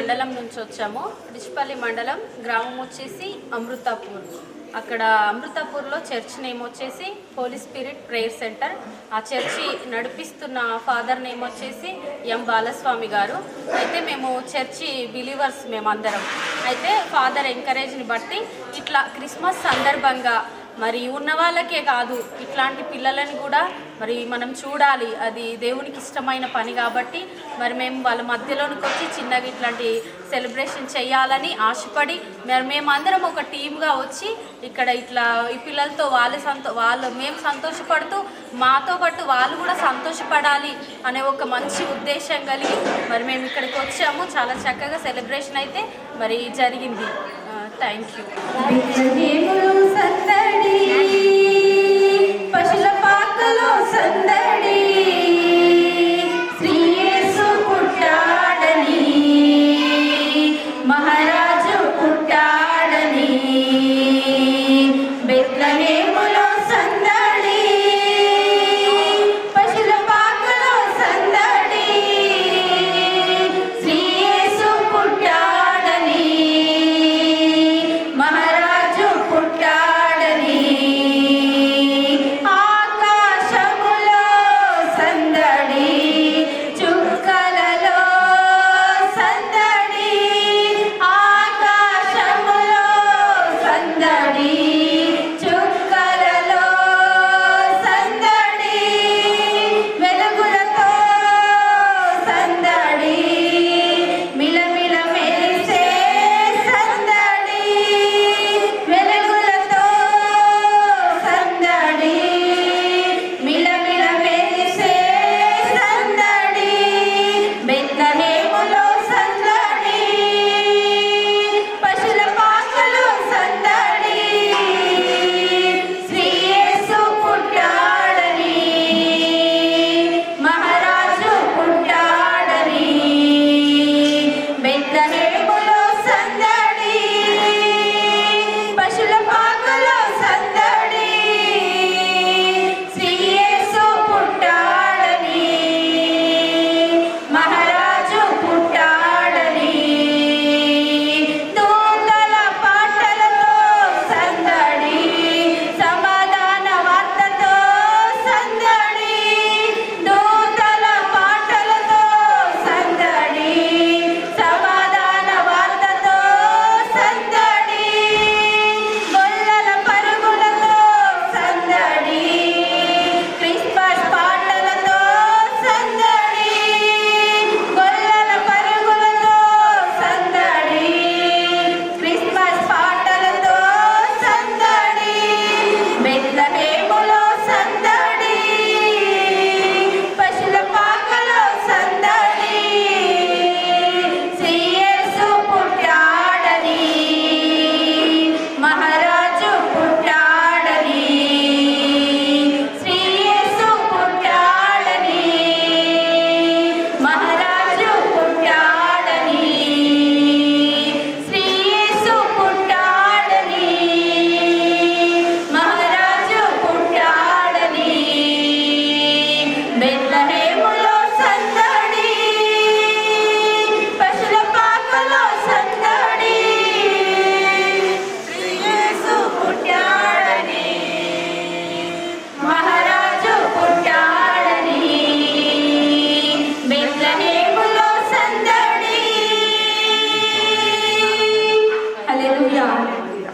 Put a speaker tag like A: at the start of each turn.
A: మండలం నుంచి వచ్చాము. డిష్పల్లి మండలం గ్రామం వచ్చేసి అమృతాపూర్. అక్కడ అమృతాపూర్లో చర్చ్ నేమ్ వచ్చేసి హోలీ స్పిరిట్ ప్రేయర్ సెంటర్. ఆ చర్చి నడిపిస్తున్న ఫాదర్ నేమ్ వచ్చేసి ఎం బాలస్వామి గారు. అయితే మేము చర్చి బిలీవర్స్ మేమందరం. అయితే ఫాదర్ ఎంకరేజ్ని బట్టి ఇట్లా క్రిస్మస్ సందర్భంగా మరి ఉన్న వాళ్ళకే కాదు ఇట్లాంటి పిల్లలని కూడా మరి మనం చూడాలి. అది దేవునికి ఇష్టమైన పని కాబట్టి మరి మేము వాళ్ళ మధ్యలోనికి వచ్చి చిన్నగా ఇట్లాంటి సెలబ్రేషన్ చేయాలని ఆశపడి మరి మేమందరం ఒక టీమ్గా వచ్చి ఇక్కడ ఇట్లా ఈ పిల్లలతో వాళ్ళు సంతో వాళ్ళు మేము సంతోషపడుతూ మాతో పాటు వాళ్ళు కూడా సంతోషపడాలి అనే ఒక మంచి ఉద్దేశం కలిగి మరి మేము ఇక్కడికి వచ్చాము. చాలా చక్కగా సెలబ్రేషన్ అయితే మరి జరిగింది. Thank you
B: ready.